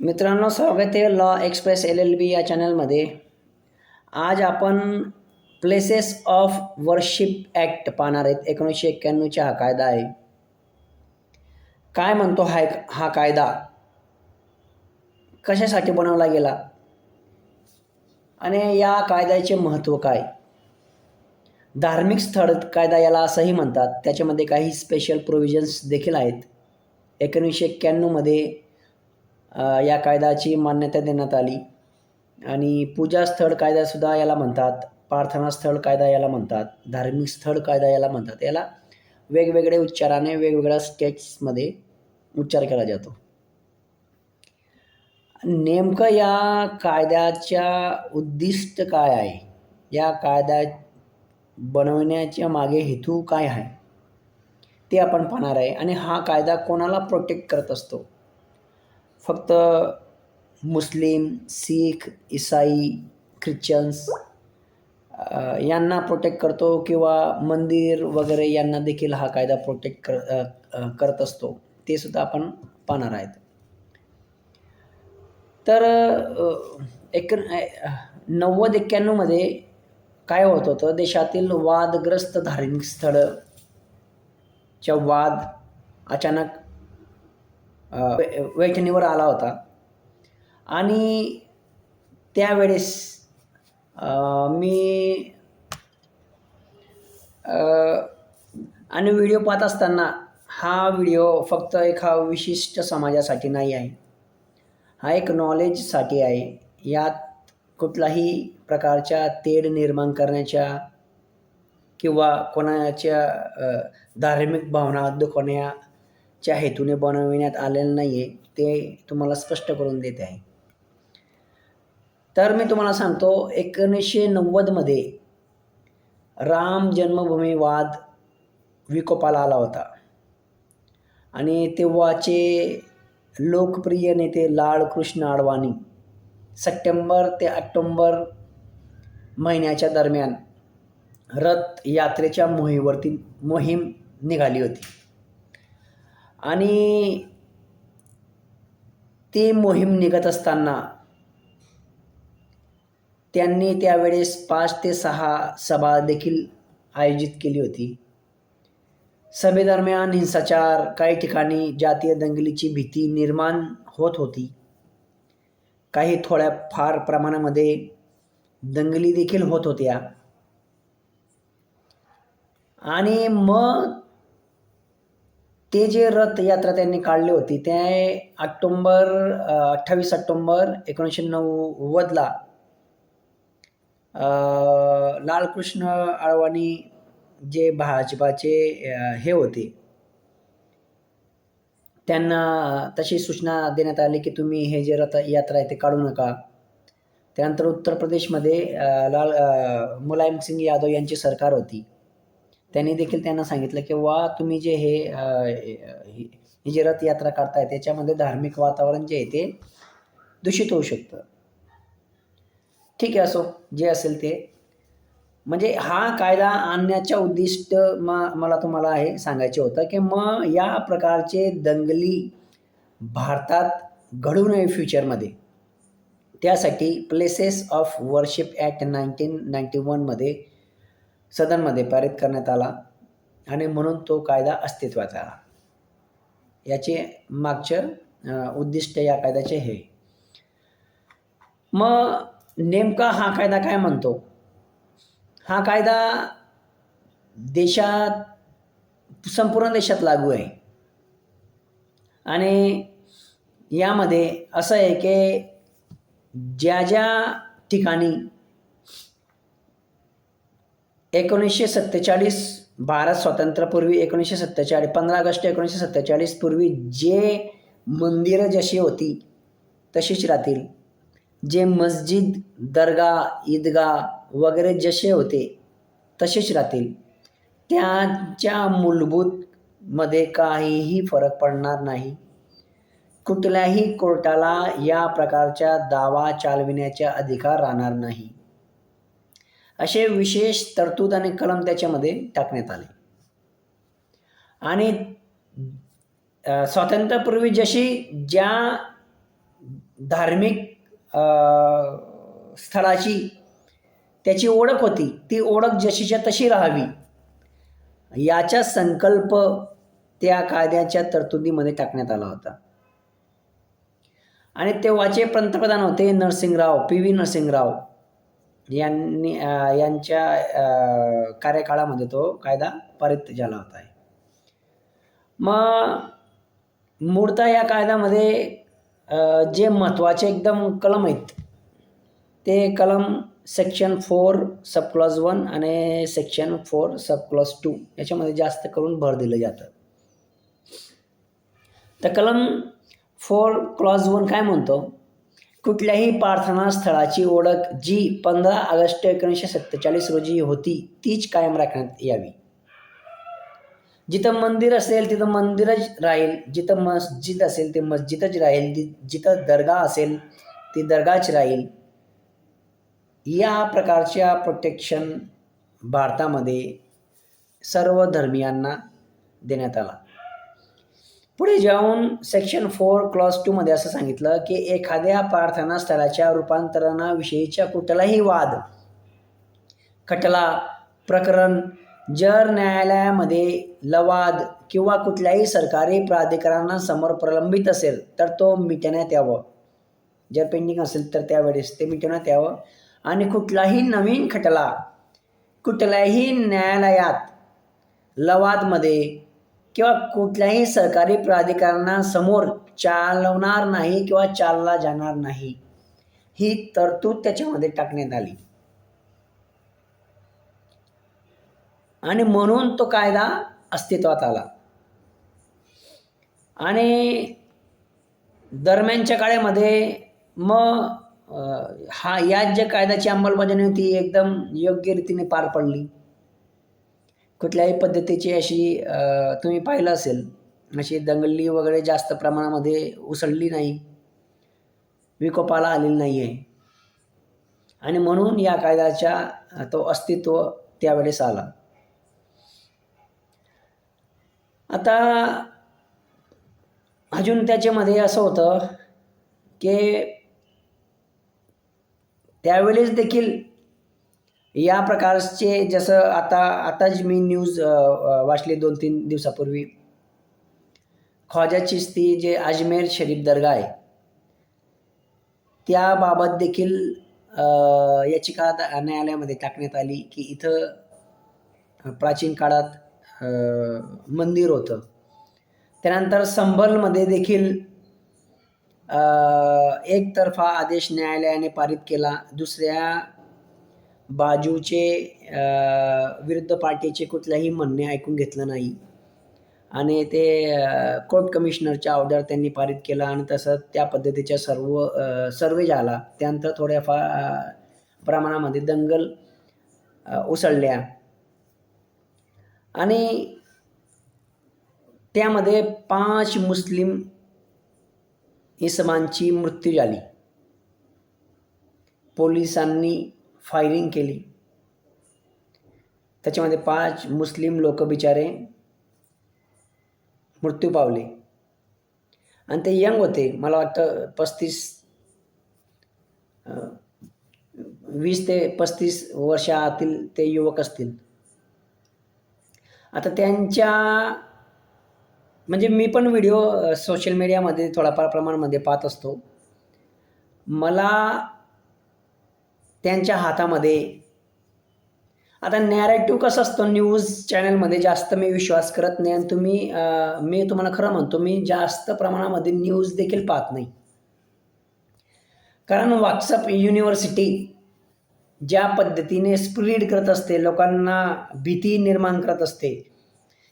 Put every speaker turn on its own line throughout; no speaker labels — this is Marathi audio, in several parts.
मित्रांनो स्वागत आहे law express L L B या चॅनलमध्ये आज आपण प्लेसेस ऑफ वर्शिप ॲक्ट पाहणार आहेत. एकोणीसशे एक्क्याण्णवचा हा कायदा आहे. काय म्हणतो हा हा कायदा? कशासाठी बनवला गेला? आणि या कायद्याचे महत्त्व काय? धार्मिक स्थळ कायदा याला असंही म्हणतात. त्याच्यामध्ये काही स्पेशल प्रोव्हिजन्स देखील आहेत. एकोणीसशे एक्क्याण्णवमध्ये या कायद्याची मान्यता देण्यात आली. आणि पूजा स्थळ कायदासुद्धा याला म्हणतात. प्रार्थना स्थळ कायदा याला म्हणतात. धार्मिक स्थळ कायदा याला म्हणतात. याला वेगवेगळ्या उच्चाराने वेगवेगळ्या स्टेट्समध्ये उच्चार केला जातो. नेमकं या कायद्याच्या उद्दिष्ट काय आहे? या कायदा बनवण्याच्या मागे हेतू काय आहे? ते आपण पाहणार आहे. आणि हा कायदा कोणाला प्रोटेक्ट करत असतो? फक्त मुस्लिम सीख इसाई ख्रिश्चन्स यांना प्रोटेक्ट करतो किंवा मंदिर वगैरे यांना देखील हा कायदा प्रोटेक्ट कर करत असतो. ते सुद्धा आपण पाहणार आहेत. तर एक नव्वद एक्क्याण्णवमध्ये काय होत होतं? देशातील वादग्रस्त धार्मिक स्थळं च्या वाद अचानक वे- वैठणीवर आला होता. आणि त्यावेळेस मी आणि व्हिडिओ पाहत असताना हा व्हिडिओ फक्त एका विशिष्ट समाजासाठी नाही आहे. हा एक नॉलेजसाठी आहे. यात कुठलाही प्रकारच्या तेढ निर्माण करण्याच्या किंवा कोणाच्या धार्मिक भावना दुखवण्या ज्या हेतूने बनविण्यात आलेलं नाही आहे ते तुम्हाला स्पष्ट करून देते आहे. तर मी तुम्हाला सांगतो एकोणीसशे नव्वदमध्ये राम जन्मभूमी वाद विकोपाला आला होता. आणि तेव्हाचे लोकप्रिय नेते लाळकृष्ण अडवाणी सप्टेंबर ते ऑक्टोंबर महिन्याच्या दरम्यान रथ यात्रेच्या मोहीवरती मोहीम निघाली होती. आणि ती मोहीम निघत असताना त्यांनी त्यावेळेस पाच ते सहा सभा देखील आयोजित केली होती. सभेदरम्यान हिंसाचार काही ठिकाणी जातीय दंगलीची भीती निर्माण होत होती. काही थोड्या फार प्रमाणामध्ये दंगली देखील होत होत्या. आणि मग ते जे रथयात्रा त्यांनी काढली होती ते ऑक्टोंबर अठ्ठावीस ऑक्टोंबर एकोणीसशे नव्वदला लालकृष्ण अडवाणी जे भाजपाचे हे होते. त्यांना तशी सूचना देण्यात आली की तुम्ही हे जे रथ यात्रा आहे ते काढू नका. त्यानंतर उत्तर प्रदेशमध्ये लाल मुलायमसिंग मुलायम सिंग यादव यांची सरकार होती. त्यांनी देखील त्यांना सांगितलं की वा तुम्ही जे हे अ, हे ही जे रथयात्रा त्याच्यामध्ये धार्मिक वातावरण जे आहे ते दूषित होऊ शकतं. ठीक आहे असो जे असेल ते. म्हणजे हा कायदा आणण्याच्या उद्दिष्ट म मला तुम्हाला हे सांगायचे होतं की मग या प्रकारचे दंगली भारतात घडू नये फ्युचरमध्ये त्यासाठी places of worship act nineteen ninety वनमध्ये सदनमध्ये पारित करण्यात आला आणि म्हणून तो कायदा अस्तित्वात आला याचे मागचं उद्दिष्ट या कायद्याचे हे. मग नेमका हा कायदा काय म्हणतो? हा कायदा देशात संपूर्ण देशात लागू आहे. आणि यामध्ये असं आहे की ज्या ज्या ठिकाणी एकोणीसशे सत्तेचाळीस भारत स्वातंत्र्यापूर्वी एकोणीसशे सत्तेचाळीस पंधरा ऑगस्ट एकोणीसशे सत्तेचाळीस पूर्वी जे मंदिरं जशी होती तशीच राहतील. जे मस्जिद दर्गा ईदगाह वगैरे जसे होते तसेच राहतील. त्यांच्या मूलभूतमध्ये काहीही फरक पडणार नाही. कुठल्याही कोर्टाला या प्रकारच्या दावा चालविण्याचा अधिकार राहणार नाही. असे विशेष तरतूद आणि कलम त्याच्यामध्ये टाकण्यात आले. आणि स्वातंत्र्यापूर्वी जशी ज्या धार्मिक स्थळाची त्याची ओळख होती ती ओळख जशीच्या तशी राहावी याचा संकल्प त्या कायद्याच्या तरतुदीमध्ये टाकण्यात आला होता. आणि तेव्हाचे पंतप्रधान होते नरसिंगराव पी व्ही नरसिंगराव यांनी यांच्या कार्यकाळामध्ये तो कायदा पारित झाला होता. मग मूळतः या कायद्यामध्ये जे महत्त्वाचे एकदम कलम आहेत ते कलम section four sub clause one आणि section four sub clause two याच्यामध्ये जास्त करून भर दिलं जातं. तर कलम फोर क्लॉज वन काय म्हणतो? कुठल्याही प्रार्थना स्थळाची ओळख जी पंधरा ऑगस्ट एकोणीसशे सत्तेचाळीस रोजी होती तीच कायम राखण्यात यावी. जिथं मंदिर असेल तिथं मंदिरच राहील. जिथं मस्जिद असेल ते मस्जिदच राहील. जिथं दर्गा असेल ती दर्गाच राहील. या प्रकारच्या प्रोटेक्शन भारतामध्ये सर्व धर्मियांना देण्यात आला. पुढे जाऊन सेक्शन फोर क्लॉज टूमध्ये असं सांगितलं की एखाद्या प्रार्थना स्थळाच्या रूपांतरणाविषयीच्या कुठलाही वाद खटला प्रकरण जर न्यायालयामध्ये लवाद किंवा कुठल्याही सरकारी प्राधिकरणासमोर प्रलंबित असेल तर तो मिटण्यात यावं. जर पेंडिंग असेल तर त्यावेळेस ते मिटवण्यात यावं. आणि कुठलाही नवीन खटला कुठल्याही न्यायालयात लवादमध्ये किंवा कुठल्याही सरकारी प्राधिकरणासमोर चालवणार नाही किंवा चालला जाणार नाही. ही तरतूद त्याच्यामध्ये टाकण्यात आली. आणि म्हणून तो कायदा अस्तित्वात आला. आणि दरम्यानच्या काळामध्ये मग हा या ज्या कायद्याची अंमलबजावणी होती एकदम योग्य रीतीने पार पडली. कुठल्याही पद्धतीची अशी तुम्ही पाहिलं असेल अशी दंगली वगैरे जास्त प्रमाणामध्ये उसळली नाही विकोपाला आलेली नाही आहे आणि म्हणून या कायद्याच्या तो अस्तित्व त्यावेळेस आला. आता अजून त्याच्यामध्ये असं होतं की त्यावेळेस देखील या प्रकारचे जसं आता आताच मी न्यूज वाचली दोन तीन दिवसापूर्वी ख्वाजा चिस्ती जे अजमेर शरीफ दर्गा आहे त्याबाबत देखील याचिका न्यायालयामध्ये टाकण्यात आली की इथं प्राचीन काळात मंदिर होतं. त्यानंतर संभलमध्ये देखील एकतर्फा आदेश न्यायालयाने पारित केला. दुसऱ्या बाजूचे विरुद्ध पार्टीचे कुठलंही म्हणणे ऐकून घेतलं नाही. आणि ते कोर्ट कमिशनरच्या ऑर्डर त्यांनी पारित केला आणि तसं त्या पद्धतीच्या सर्व सर्वे झाला. त्यानंतर थोड्याफार प्रमाणामध्ये दंगल उसळल्या. आणि त्यामध्ये पाच मुस्लिम इसमांची मृत्यू झाली. पोलिसांनी फायरिंग केली. त्याच्यामध्ये पाच मुस्लिम लोक बिचारे मृत्यू पावले. आणि ते यंग होते. मला वाटतं पस्तीस वीस ते पस्तीस वर्षातील ते युवक असतील. आता त्यांच्या म्हणजे मी पण व्हिडिओ सोशल मीडियामध्ये थोडाफार प्रमाणामध्ये पाहत असतो. मला त्यांच्या हातामध्ये. आता नॅरेटिव्ह कसं असतं न्यूज चॅनलमध्ये जास्त मी विश्वास करत नाही आणि तुम्ही मी तुम्हाला खरं म्हणतो मी जास्त प्रमाणामध्ये न्यूज देखील पाहत नाही. कारण व्हॉट्सअप युनिव्हर्सिटी ज्या पद्धतीने स्प्रीड करत असते लोकांना भीती निर्माण करत असते.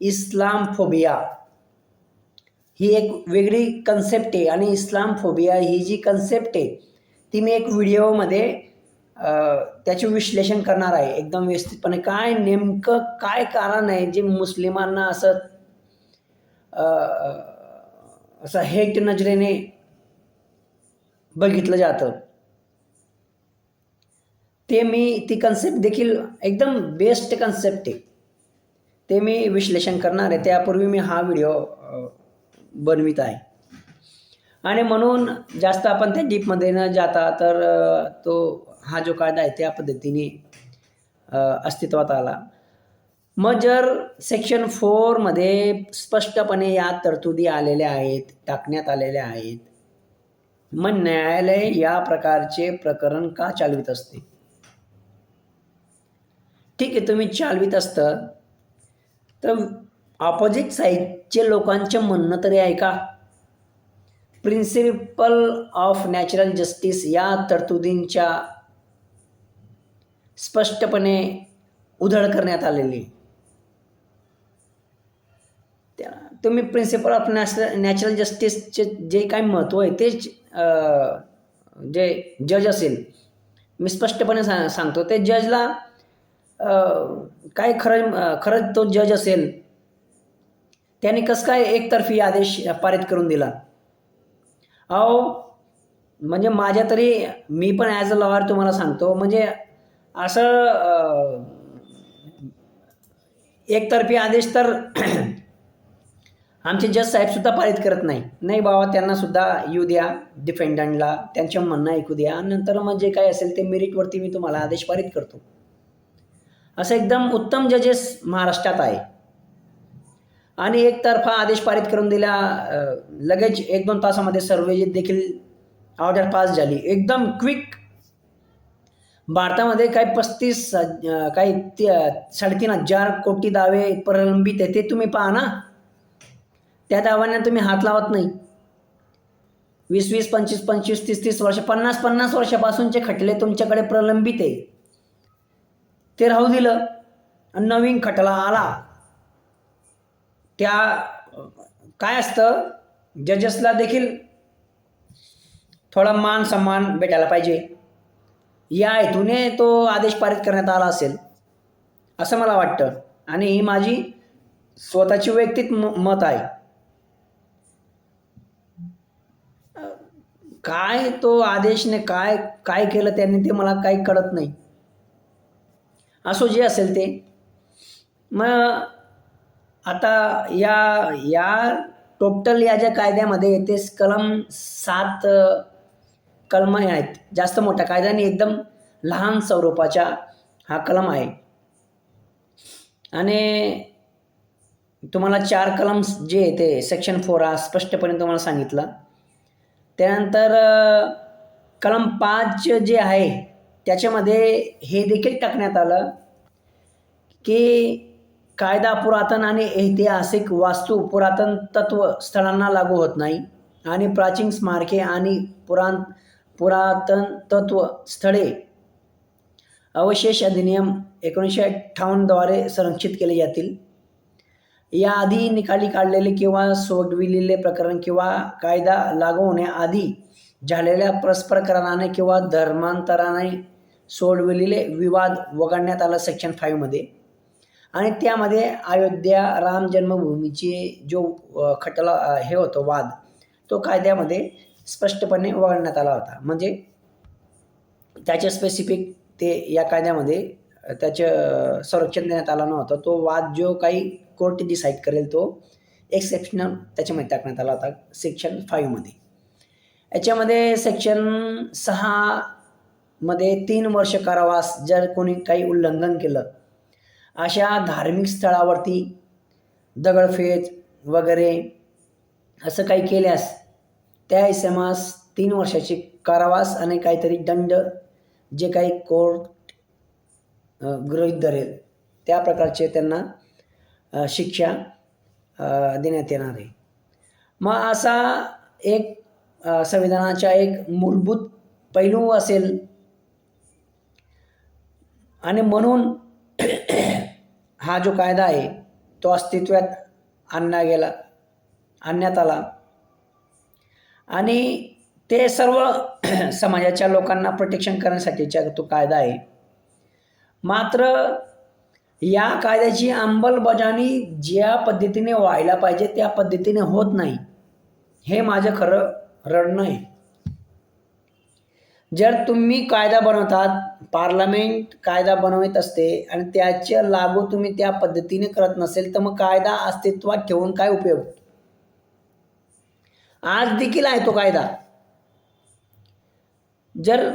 इस्लाम फोबिया ही एक वेगळी कन्सेप्ट आहे आणि इस्लाम फोबिया ही जी कन्सेप्ट आहे ती मी एक व्हिडिओमध्ये त्याचे विश्लेषण करणार आहे. एकदम व्यवस्थितपणे काय नेमकं काय कारण आहे जे मुस्लिमांना असं असं हेट नजरेने बघितलं जातं. ते मी ती कन्सेप्ट देखील एकदम बेस्ट कन्सेप्ट आहे. ते मी विश्लेषण करणार आहे. त्यापूर्वी मी हा व्हिडिओ बनवित आहे. आणि म्हणून जास्त आपण त्या डीपमध्ये न जाता तर तो हा जो कायदा आहे त्या पद्धतीने अस्तित्वात आला. मग जर सेक्शन फोरमध्ये स्पष्टपणे या तरतुदी आलेल्या आहेत टाकण्यात आलेल्या आहेत मग न्यायालय या प्रकारचे प्रकरण का चालवित असते? ठीक आहे तुम्ही चालवित असतं. तर ऑपोजिट साईडचे लोकांचे म्हणणं तरी आहे का? प्रिन्सिपल ऑफ नॅचरल जस्टिस या तरतुदींच्या स्पष्टपणे उधळ करण्यात आलेली. त्या तुम्ही प्रिन्सिपल ऑफ नॅशनल नॅचरल जस्टिसचे जे काही महत्त्व आहे तेच जे जज असेल मी स्पष्टपणे सा सांगतो. ते जजला काय खरं खरंच तो जज असेल त्याने कसं काय एकतर्फी आदेश पारित करून दिला? अहो म्हणजे माझ्या तरी मी पण ॲज अ लॉयर तुम्हाला सांगतो म्हणजे असं एकतर्फी आदेश तर आमचे जज साहेबसुद्धा पारित करत नाही. नाही बाबा त्यांनासुद्धा येऊ द्या डिफेंडंटला त्यांच्या म्हणणं ऐकू द्या. नंतर मग जे काय असेल ते मेरिटवरती मी तुम्हाला आदेश पारित करतो. असं एकदम उत्तम जजेस महाराष्ट्रात आहे. आणि एकतर्फा आदेश पारित करून दिला लगेच एक दोन तासामध्ये सर्व देखील ऑर्डर पास झाली. एकदम क्विक भारतामध्ये काही पस्तीस काही ती- साडेतीन हजार कोटी दावे प्रलंबित आहे ते तुम्ही पहा ना. त्या दाव्यांना तुम्ही हात लावत नाही. वीस वीस पंचवीस पंचवीस तीस तीस वर्ष पन्नास पन्नास वर्षापासूनचे खटले तुमच्याकडे प्रलंबित आहे ते राहू दिलं आणि नवीन खटला आला. त्या काय असतं? जजेसला देखील थोडा मान सन्मान भेटायला पाहिजे. या हेतूने तो आदेश पारित करण्यात आला असेल असं मला वाटतं. आणि ही माझी स्वतःची वैयक्तिक म मत आहे. काय तो आदेशने काय काय केलं त्यांनी ते मला काही कळत नाही. असो जे असेल ते. मग आता या या टोटल या ज्या कायद्यामध्ये ते कलम सात कलम आहेत. जास्त मोठ्या कायद्याने एकदम लहान स्वरूपाच्या हा कलम आहे. आणि तुम्हाला चार कलम्स जे ते सेक्शन फोर हा स्पष्टपणे तुम्हाला सांगितलं. त्यानंतर कलम पाच जे आहे त्याच्यामध्ये हे देखील टाकण्यात आलं की कायदा पुरातन आणि ऐतिहासिक वास्तू पुरातन तत्व स्थळांना लागू होत नाही आणि प्राचीन स्मारके आणि पुराण पुरातन तत्व स्थळे अवशेष अधिनियम एकोणीसशे अठ्ठावन्नद्वारे संरक्षित केले जातील. याआधी निकाली काढलेले किंवा सोडविलेले प्रकरण किंवा कायदा लागू होण्याआधी झालेल्या परस्पर कराराने किंवा धर्मांतराने सोडविलेले विवाद वगळण्यात आला सेक्शन फाईव्हमध्ये आणि त्यामध्ये अयोध्या राम जन्मभूमीचे जो खटला हे होतं वाद तो कायद्यामध्ये स्पष्टपणे वगळण्यात आला होता. म्हणजे त्याचे स्पेसिफिक ते या कायद्यामध्ये त्याचं संरक्षण देण्यात आलं नव्हतं. तो वाद जो काही कोर्ट डिसाईड करेल तो एक्सेप्शनल त्याच्यामध्ये टाकण्यात आला होता सेक्शन फाईव्हमध्ये याच्यामध्ये सेक्शन सहामध्ये तीन वर्ष कारावास जर कोणी काही उल्लंघन केलं अशा धार्मिक स्थळावरती दगडफेक वगैरे असं काही केल्यास त्या इसमास तीन वर्षाची कारावास आणि काहीतरी दंड जे काही कोर्ट गृहित गृहीत धरेल त्या प्रकारचे त्यांना शिक्षा देण्यात येणार आहे. मग असा एक संविधानाचा एक मूलभूत पैलू असेल. आणि म्हणून हा जो कायदा आहे तो अस्तित्वात आणला गेला आणण्यात आला. आणि ते सर्व समाजाच्या लोकांना प्रोटेक्शन करण्यासाठीचा तो कायदा आहे. मात्र या कायद्याची अंमलबजावणी ज्या पद्धतीने व्हायला पाहिजे त्या पद्धतीने होत नाही. हे माझं खरं रडणं आहे. जर तुम्ही कायदा बनवतात पार्लमेंट कायदा बनवत असते आणि त्याच्या लागू तुम्ही त्या पद्धतीने करत नसेल तर मग कायदा अस्तित्वात ठेवून काय उपयोग? आज देखील आहे तो कायदा. जर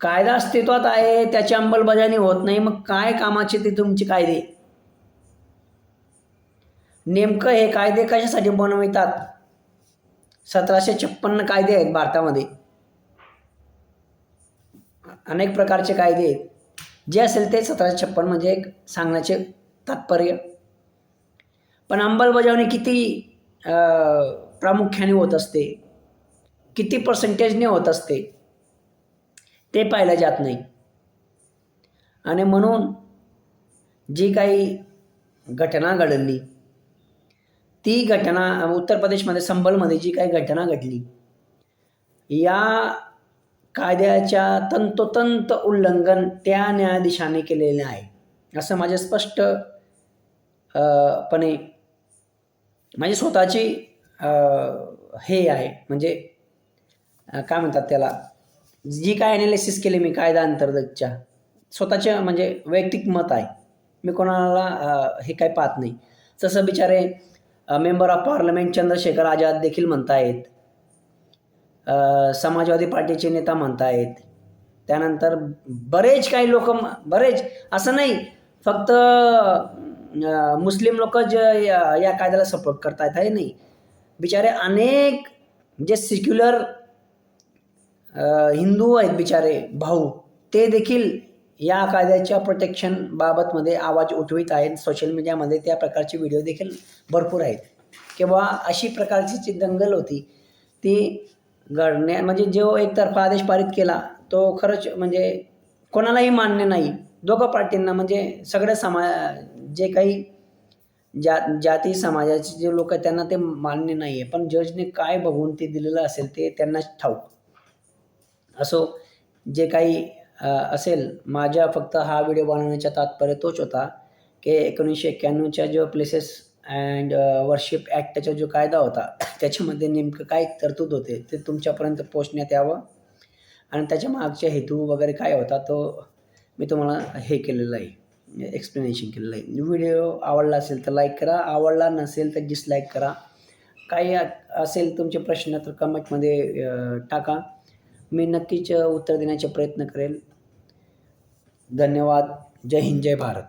कायदा अस्तित्वात आहे त्याची अंमलबजावणी होत नाही मग काय कामाचे ते तुमचे कायदे? नेमकं हे कायदे कशासाठी बनवितात? सतराशे छप्पन्न कायदे आहेत भारतामध्ये. अनेक प्रकारचे कायदे आहेत. जे असेल ते सतराशे छप्पन म्हणजे एक सांगण्याचे तात्पर्य. पण अंमलबजावणी किती आ, प्रामुख्याने होत असते. किती पर्सेंटेजने होत असते? ते पाहिलं जात नाही. आणि म्हणून जी काही घटना घडली ती घटना उत्तर प्रदेशमध्ये संबलमध्ये जी काही घटना घडली या कायद्याच्या तंतोतंत उल्लंघन त्या न्यायाधीशाने केलेले आहे असं माझे स्पष्ट पणे माझी स्वतःची हे आहे म्हणजे काय म्हणतात त्याला जी काय ॲनालिसिस केली मी कायदा अंतर्गतच्या स्वतःच्या म्हणजे वैयक्तिक मत आहे. मी कोणाला हे काय पाहत नाही. तसं बिचारे member of parliament Chandrashekhar Azad देखील म्हणतायत. समाजवादी पार्टीचे नेता म्हणतायत. त्यानंतर बरेच काही लोक बरेच असं नाही फक्त मुस्लिम लोक ज या कायद्याला सपोर्ट करतायत आहे नाही. बिचारे अनेक म्हणजे जे सिक्युलर हिंदू आहेत बिचारे भाऊ. ते देखील या कायद्याच्या प्रोटेक्शन बाबतमध्ये आवाज उठवित आहेत. सोशल मीडियामध्ये त्या प्रकारचे व्हिडिओ देखील भरपूर आहेत. किंवा अशी प्रकारची जी दंगल होती ती घडण्या म्हणजे जो एकतर्फा आदेश पारित केला तो खरंच म्हणजे कोणालाही मान्य नाही. दोघं पार्टींना म्हणजे सगळ्या समा जे काही ज्या जाती समाजाचे जे लोक आहेत त्यांना ते मान्य नाही आहे पण जजने काय बघून ते दिलेलं असेल ते त्यांनाच ठाऊक. असो जे काही असेल माझ्या फक्त हा व्हिडिओ बनवण्याचा तात्पर्य तोच होता की एकोणीसशे एक्क्याण्णवच्या जो प्लेसेस अँड वर्शिप ॲक्टचा जो कायदा होता त्याच्यामध्ये नेमकं काय तरतूद होते ते तुमच्यापर्यंत पोचण्यात यावं? आणि त्याच्या मागचा हेतू वगैरे काय होता तो मी तुम्हाला हे केलेलं आहे. एक्सप्लेनेशन केलेलं आहे. व्हिडिओ आवडला असेल तर लाईक करा. आवडला नसेल तर डिसलाईक करा. काही असेल तुमचे प्रश्न तर कमेंटमध्ये टाका. मी नक्कीच उत्तर देण्याचा प्रयत्न करेल. धन्यवाद. जय हिंद जय भारत.